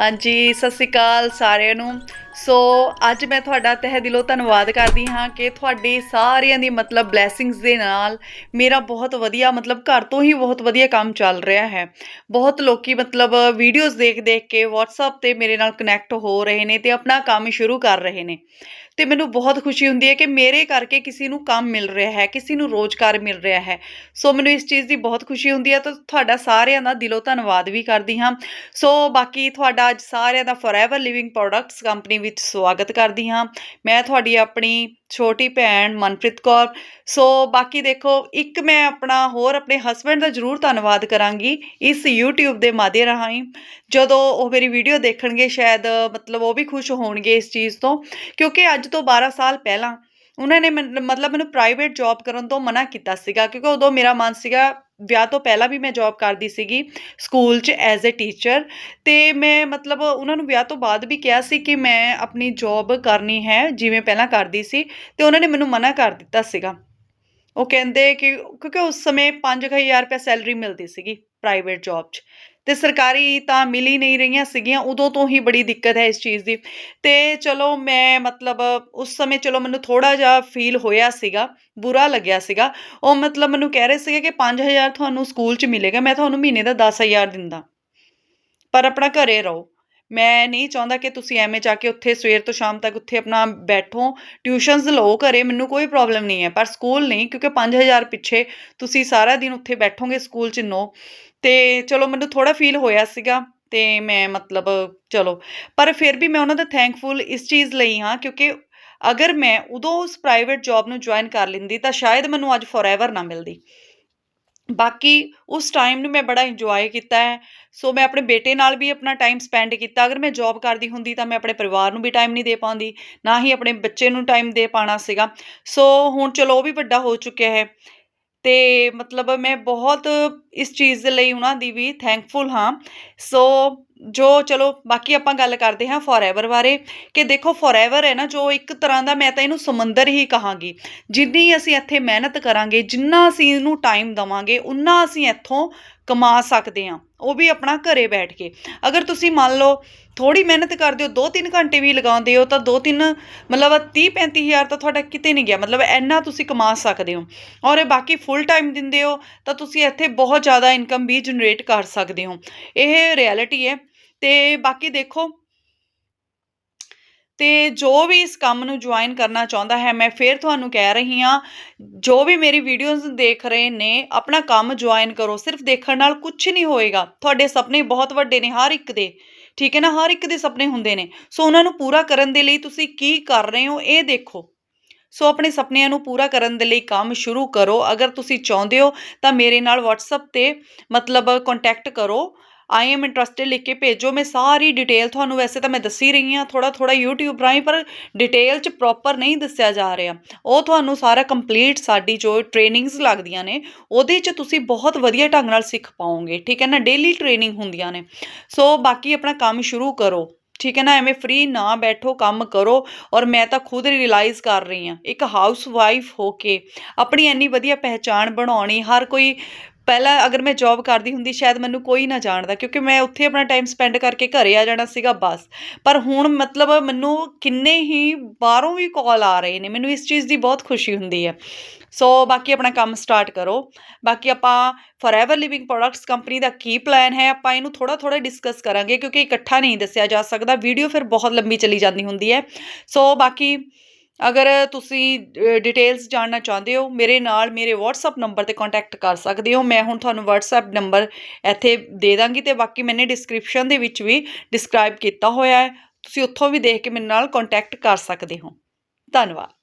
ਹਾਂਜੀ, ਸਤਿ ਸ਼੍ਰੀ ਅਕਾਲ ਸਾਰਿਆਂ ਨੂੰ। ਸੋ, ਅੱਜ ਮੈਂ ਤੁਹਾਡਾ ਤਹਿ ਦਿਲੋਂ ਧੰਨਵਾਦ ਕਰਦੀ ਹਾਂ ਕਿ ਤੁਹਾਡੀ ਸਾਰਿਆਂ ਦੀ ਮਤਲਬ ਬਲੇਸਿੰਗਸ ਦੇ ਨਾਲ ਮੇਰਾ ਬਹੁਤ ਵਧੀਆ, ਮਤਲਬ ਘਰ ਤੋਂ ਹੀ ਬਹੁਤ ਵਧੀਆ ਕੰਮ ਚੱਲ ਰਿਹਾ ਹੈ। ਬਹੁਤ ਲੋਕੀ ਮਤਲਬ ਵੀਡੀਓਜ਼ ਦੇਖ ਦੇਖ ਕੇ WhatsApp ਤੇ ਮੇਰੇ ਨਾਲ ਕਨੈਕਟ ਹੋ ਰਹੇ ਨੇ ਤੇ ਆਪਣਾ ਕੰਮ ਸ਼ੁਰੂ ਕਰ ਰਹੇ ਨੇ। ਤੇ ਮੈਨੂੰ ਬਹੁਤ ਖੁਸ਼ੀ ਹੁੰਦੀ ਹੈ ਕਿ ਮੇਰੇ ਕਰਕੇ ਕਿਸੇ ਨੂੰ ਕੰਮ ਮਿਲ ਰਿਹਾ ਹੈ, ਕਿਸੇ ਨੂੰ ਰੋਜ਼ਗਾਰ ਮਿਲ ਰਿਹਾ ਹੈ। ਸੋ, ਮੈਨੂੰ ਇਸ ਚੀਜ਼ ਦੀ ਬਹੁਤ ਖੁਸ਼ੀ ਹੁੰਦੀ ਹੈ, ਤਾਂ ਤੁਹਾਡਾ ਸਾਰਿਆਂ ਦਾ ਦਿਲੋਂ ਧੰਨਵਾਦ ਵੀ ਕਰਦੀ ਹਾਂ। ਸੋ, ਬਾਕੀ ਤੁਹਾਡਾ ਅੱਜ ਸਾਰਿਆਂ ਦਾ ਫੋਰਐਵਰ ਲਿਵਿੰਗ ਪ੍ਰੋਡਕਟਸ ਕੰਪਨੀ ਵਿੱਚ ਸਵਾਗਤ ਕਰਦੀ ਹਾਂ। ਮੈਂ ਤੁਹਾਡੀ ਆਪਣੀ ਛੋਟੀ ਭੈਣ ਮਨਪ੍ਰੀਤ ਕੌਰ। ਸੋ ਬਾਕੀ ਦੇਖੋ, ਇੱਕ ਮੈਂ ਆਪਣਾ ਹੋਰ ਆਪਣੇ ਹਸਬੰਡ ਦਾ ਜ਼ਰੂਰ ਧੰਨਵਾਦ ਕਰਾਂਗੀ ਇਸ YouTube ਦੇ ਮਾਧਿਅਮ ਰਾਹੀਂ। ਜਦੋਂ ਉਹ ਮੇਰੀ ਵੀਡੀਓ ਦੇਖਣਗੇ, ਸ਼ਾਇਦ ਮਤਲਬ ਉਹ ਵੀ ਖੁਸ਼ ਹੋਣਗੇ ਇਸ ਚੀਜ਼ ਤੋਂ। ਕਿਉਂਕਿ ਅੱਜ ਤੋਂ 12 ਸਾਲ ਪਹਿਲਾਂ ਉਹਨਾਂ ਨੇ ਮੈਨ- ਮਤਲਬ ਮੈਨੂੰ ਪ੍ਰਾਈਵੇਟ ਜੌਬ ਕਰਨ ਤੋਂ ਮਨਾ ਕੀਤਾ ਸੀਗਾ, ਕਿਉਂਕਿ ਉਦੋਂ ਮੇਰਾ ਮਨ ਸੀਗਾ ਵਿਆਹ ਤੋਂ ਪਹਿਲਾਂ ਵੀ ਮੈਂ ਜੌਬ ਕਰਦੀ ਸੀਗੀ ਸਕੂਲ 'ਚ ਐਜ਼ ਅ ਟੀਚਰ ਤੇ ਮੈਂ ਮਤਲਬ ਉਹਨਾਂ ਨੂੰ ਵਿਆਹ ਤੋਂ ਬਾਅਦ ਵੀ ਕਿਹਾ ਸੀ ਕਿ ਮੈਂ ਆਪਣੀ ਜੌਬ ਕਰਨੀ ਹੈ, ਜਿਵੇਂ ਪਹਿਲਾਂ ਕਰਦੀ ਸੀ, ਤੇ ਉਹਨਾਂ ਨੇ ਮੈਨੂੰ ਮਨਾ ਕਰ ਦਿੱਤਾ ਸੀਗਾ। ਉਹ ਕਹਿੰਦੇ ਕਿ, ਕਿਉਂਕਿ ਉਸ ਸਮੇਂ 5000 ਰੁਪਏ ਸੈਲਰੀ ਮਿਲਦੀ ਸੀਗੀ ਪ੍ਰਾਈਵੇਟ ਜੌਬ 'ਚ। ਤੇ ਸਰਕਾਰੀ ਤਾਂ ਮਿਲ ਹੀ ਨਹੀਂ ਰਹੀਆਂ ਸੀਗੀਆਂ, ਉਦੋਂ ਤੋਂ ਹੀ ਬੜੀ ਦਿੱਕਤ ਹੈ ਇਸ ਚੀਜ਼ ਦੀ। ਤੇ ਚਲੋ ਮੈਂ ਮਤਲਬ ਉਸ ਸਮੇਂ ਚਲੋ ਮੈਨੂੰ ਥੋੜਾ ਜਿਹਾ ਫੀਲ ਹੋਇਆ ਸੀਗਾ, ਬੁਰਾ ਲੱਗਿਆ ਸੀਗਾ। ਉਹ ਮਤਲਬ ਮੈਨੂੰ ਕਹਿ ਰਹੇ ਸੀਗੇ ਕਿ 5000 ਤੁਹਾਨੂੰ ਸਕੂਲ 'ਚ ਮਿਲੇਗਾ, ਮੈਂ ਤੁਹਾਨੂੰ ਮਹੀਨੇ ਦਾ 10000 ਦਿੰਦਾ। ਪਰ ਆਪਣਾ ਘਰੇ ਰਹੋ। ਮੈਂ ਨਹੀਂ ਚਾਹੁੰਦਾ ਕਿ ਤੁਸੀਂ ਐਵੇਂ ਜਾ ਕੇ ਉੱਥੇ ਸਵੇਰ ਤੋਂ ਸ਼ਾਮ ਤੱਕ ਉੱਥੇ ਆਪਣਾ ਬੈਠੋ, ਟਿਊਸ਼ਨਸ ਲਓ ਘਰੇ, ਮੈਨੂੰ ਕੋਈ ਪ੍ਰੋਬਲਮ ਨਹੀਂ ਹੈ। ਪਰ ਸਕੂਲ ਨਹੀਂ, ਕਿਉਂਕਿ 5000 ਪਿੱਛੇ ਤੁਸੀਂ ਸਾਰਾ ਦਿਨ ਉੱਥੇ ਬੈਠੋਗੇ ਸਕੂਲ 'ਚ ਨੋ। ਅਤੇ ਚਲੋ ਮੈਨੂੰ ਥੋੜ੍ਹਾ ਫੀਲ ਹੋਇਆ ਸੀਗਾ ਅਤੇ ਮੈਂ ਮਤਲਬ ਚਲੋ, ਪਰ ਫਿਰ ਵੀ ਮੈਂ ਉਹਨਾਂ ਦਾ ਥੈਂਕਫੁਲ ਇਸ ਚੀਜ਼ ਲਈ ਹਾਂ ਕਿਉਂਕਿ ਅਗਰ ਮੈਂ ਉਦੋਂ ਉਸ ਪ੍ਰਾਈਵੇਟ ਜੋਬ ਨੂੰ ਜੁਆਇਨ ਕਰ ਲੈਂਦੀ ਤਾਂ ਸ਼ਾਇਦ ਮੈਨੂੰ ਅੱਜ ਫੋਰਐਵਰ ਨਾ ਮਿਲਦੀ। ਬਾਕੀ ਉਸ ਟਾਈਮ ਨੂੰ ਮੈਂ ਬੜਾ ਇੰਜੋਏ ਕੀਤਾ ਹੈ ਸੋ ਮੈਂ ਆਪਣੇ ਬੇਟੇ ਨਾਲ ਵੀ ਆਪਣਾ ਟਾਈਮ ਸਪੈਂਡ ਕੀਤਾ। ਅਗਰ ਮੈਂ ਜੌਬ ਕਰਦੀ ਹੁੰਦੀ ਤਾਂ ਮੈਂ ਆਪਣੇ ਪਰਿਵਾਰ ਨੂੰ ਵੀ ਟਾਈਮ ਨਹੀਂ ਦੇ ਪਾਉਂਦੀ, ਨਾ ਹੀ ਆਪਣੇ ਬੱਚੇ ਨੂੰ ਟਾਈਮ ਦੇ ਪਾਣਾ ਸੀਗਾ। ਸੋ ਹੁਣ ਚਲੋ ਉਹ ਵੀ ਵੱਡਾ ਹੋ ਚੁੱਕਿਆ ਹੈ। ਅਤੇ ਮਤਲਬ ਮੈਂ ਬਹੁਤ ਇਸ ਚੀਜ਼ ਦੇ ਲਈ ਉਹਨਾਂ ਦੀ ਵੀ ਥੈਂਕਫੁਲ ਹਾਂ। ਸੋ ਜੋ ਚਲੋ ਬਾਕੀ ਆਪਾਂ ਗੱਲ ਕਰਦੇ ਹਾਂ ਫੋਰਐਵਰ ਬਾਰੇ ਕਿ ਦੇਖੋ ਫੋਰਐਵਰ ਹੈ ਨਾ, ਜੋ ਇੱਕ ਤਰ੍ਹਾਂ ਦਾ ਮੈਂ ਤਾਂ ਇਹਨੂੰ ਸਮੁੰਦਰ ਹੀ ਕਹਾਂਗੀ। ਜਿੰਨੀ ਅਸੀਂ ਇੱਥੇ ਮਿਹਨਤ ਕਰਾਂਗੇ, ਜਿੰਨਾ ਅਸੀਂ ਇਹਨੂੰ ਟਾਈਮ ਦਵਾਂਗੇ, ਉਨਾ ਅਸੀਂ ਇੱਥੋਂ ਕਮਾ ਸਕਦੇ ਹਾਂ, ਉਹ ਵੀ ਆਪਣਾ ਘਰੇ ਬੈਠ ਕੇ। ਅਗਰ ਤੁਸੀਂ ਮੰਨ ਲਓ ਥੋੜੀ ਮਿਹਨਤ ਕਰਦੇ ਹੋ 2-3 ਘੰਟੇ ਵੀ ਲਗਾਉਂਦੇ ਹੋ, ਤਾਂ 2-3 ਮਤਲਬ 30-35 ਹਜ਼ਾਰ ਤਾਂ ਤੁਹਾਡਾ ਕਿਤੇ ਨਹੀਂ ਗਿਆ, ਮਤਲਬ ਇੰਨਾ ਤੁਸੀਂ ਕਮਾ ਸਕਦੇ ਹੋ। ਔਰ ਇਹ ਬਾਕੀ ਫੁੱਲ ਟਾਈਮ ਦਿੰਦੇ ਹੋ, ਤਾਂ ਤੁਸੀਂ ਇੱਥੇ ਬਹੁਤ ਜ਼ਿਆਦਾ ਇਨਕਮ ਵੀ ਜਨਰੇਟ ਕਰ ਸਕਦੇ ਹੋ। ਇਹ ਰਿਐਲਿਟੀ ਹੈ। ਤੇ ਬਾਕੀ ਦੇਖੋ ਤੇ ਜੋ ਵੀ ਇਸ ਕੰਮ ਨੂੰ ਜੁਆਇਨ ਕਰਨਾ ਚਾਹੁੰਦਾ ਹੈ, ਮੈਂ ਫੇਰ ਤੁਹਾਨੂੰ ਕਹਿ ਰਹੀ ਹਾਂ, ਜੋ ਵੀ ਮੇਰੀ ਵੀਡੀਓਜ਼ ਦੇਖ ਰਹੇ ਨੇ, ਆਪਣਾ ਕੰਮ ਜੁਆਇਨ ਕਰੋ, ਸਿਰਫ ਦੇਖਣ ਨਾਲ ਕੁਝ ਨਹੀਂ ਹੋਏਗਾ। ਤੁਹਾਡੇ ਸੁਪਨੇ ਬਹੁਤ ਵੱਡੇ ਨੇ, ਹਰ ਇੱਕ ਦੇ, ਠੀਕ ਹੈ ਨਾ? ਹਰ ਇੱਕ ਦੇ ਸੁਪਨੇ ਹੁੰਦੇ ਨੇ। ਸੋ ਉਹਨਾਂ ਨੂੰ ਪੂਰਾ ਕਰਨ ਦੇ ਲਈ ਤੁਸੀਂ ਕੀ ਕਰ ਰਹੇ ਹੋ, ਇਹ ਦੇਖੋ। ਸੋ ਆਪਣੇ ਸੁਪਨਿਆਂ ਨੂੰ ਪੂਰਾ ਕਰਨ ਦੇ ਲਈ ਕੰਮ ਸ਼ੁਰੂ ਕਰੋ। ਅਗਰ ਤੁਸੀਂ ਚਾਹੁੰਦੇ ਹੋ, ਤਾਂ ਮੇਰੇ ਨਾਲ WhatsApp ਤੇ ਮਤਲਬ ਕੰਟੈਕਟ ਕਰੋ। ਆਈ ਐਮ ਇੰਟਰਸਟਿਡ ਲਿਖ ਕੇ ਭੇਜੋ। ਮੈਂ ਸਾਰੀ ਡਿਟੇਲ ਤੁਹਾਨੂੰ ਵੈਸੇ ਤਾਂ ਮੈਂ ਦੱਸੀ ਰਹੀ ਹਾਂ ਥੋੜਾ ਥੋੜਾ YouTube ਰਾਹੀਂ, ਪਰ ਡਿਟੇਲ ਚ ਪ੍ਰੋਪਰ ਨਹੀਂ ਦੱਸਿਆ ਜਾ ਰਿਹਾ। ਉਹ ਤੁਹਾਨੂੰ ਸਾਰਾ ਕੰਪਲੀਟ ਸਾਡੀ ਜੋ ਟ੍ਰੇਨਿੰਗਸ ਲੱਗਦੀਆਂ ਨੇ, ਉਹਦੇ ਚ ਤੁਸੀਂ ਬਹੁਤ ਵਧੀਆ ਢੰਗ ਨਾਲ ਸਿੱਖ ਪਾਓਗੇ। ਠੀਕ ਹੈ ਨਾ? ਡੇਲੀ ਟ੍ਰੇਨਿੰਗ ਹੁੰਦੀਆਂ ਨੇ। ਸੋ ਬਾਕੀ ਆਪਣਾ ਕੰਮ ਸ਼ੁਰੂ ਕਰੋ। ਠੀਕ ਹੈ ਨਾ? ਐਵੇਂ ਫ੍ਰੀ ਨਾ ਬੈਠੋ, ਕੰਮ ਕਰੋ ਔਰ ਮੈਂ ਤਾਂ ਖੁਦ ਰਿਅਲਾਈਜ਼ ਕਰ ਰਹੀ ਹਾਂ। ਇੱਕ ਹਾਊਸ ਵਾਈਫ ਹੋ ਕੇ, ਆਪਣੀ ਇੰਨੀ ਵਧੀਆ ਪਹਿਚਾਣ ਬਣਾਉਣੀ, ਹਰ ਕੋਈ ਪਹਿਲਾਂ ਅਗਰ ਮੈਂ ਜੌਬ ਕਰਦੀ ਹੁੰਦੀ, ਸ਼ਾਇਦ ਮੈਨੂੰ ਕੋਈ ਨਾ ਜਾਣਦਾ, ਕਿਉਂਕਿ ਮੈਂ ਉੱਥੇ ਆਪਣਾ ਟਾਈਮ ਸਪੈਂਡ ਕਰਕੇ ਘਰੇ ਆ ਜਾਣਾ ਸੀਗਾ ਬਸ। ਪਰ ਹੁਣ ਮਤਲਬ ਮੈਨੂੰ ਕਿੰਨੇ ਹੀ, ਬਾਹਰੋਂ ਵੀ ਕਾਲ ਆ ਰਹੇ ਨੇ, ਮੈਨੂੰ ਇਸ ਚੀਜ਼ ਦੀ ਬਹੁਤ ਖੁਸ਼ੀ ਹੁੰਦੀ ਹੈ। ਸੋ ਬਾਕੀ ਆਪਣਾ ਕੰਮ ਸਟਾਰਟ ਕਰੋ। ਬਾਕੀ ਆਪਾਂ ਫੋਰਐਵਰ ਲਿਵਿੰਗ ਪ੍ਰੋਡਕਟਸ ਕੰਪਨੀ ਦਾ ਕੀ ਪਲਾਨ ਹੈ, ਆਪਾਂ ਇਹਨੂੰ ਥੋੜਾ ਥੋੜਾ ਡਿਸਕਸ ਕਰਾਂਗੇ, ਕਿਉਂਕਿ ਇਕੱਠਾ ਨਹੀਂ ਦੱਸਿਆ ਜਾ ਸਕਦਾ ਵੀਡੀਓ ਫਿਰ ਬਹੁਤ ਲੰਬੀ ਚਲੀ ਜਾਂਦੀ ਹੁੰਦੀ ਹੈ। ਸੋ ਬਾਕੀ ਅਗਰ ਤੁਸੀਂ ਡਿਟੇਲਸ ਜਾਣਨਾ ਚਾਹੁੰਦੇ ਹੋ, ਮੇਰੇ ਨਾਲ ਮੇਰੇ WhatsApp ਨੰਬਰ ਤੇ ਕੰਟੈਕਟ ਕਰ ਸਕਦੇ ਹੋ। ਮੈਂ ਹੁਣ ਤੁਹਾਨੂੰ WhatsApp ਨੰਬਰ ਇੱਥੇ ਦੇ ਦਾਂਗੀ ਤੇ ਬਾਕੀ ਮੈਨੇ ਡਿਸਕ੍ਰਿਪਸ਼ਨ ਦੇ ਵਿੱਚ ਵੀ ਡਿਸਕ੍ਰਾਈਬ ਕੀਤਾ ਹੋਇਆ ਹੈ। ਤੁਸੀਂ ਉੱਥੋਂ ਵੀ ਦੇਖ ਕੇ ਮੇਰੇ ਨਾਲ ਕੰਟੈਕਟ ਕਰ ਸਕਦੇ ਹੋ। ਧੰਨਵਾਦ।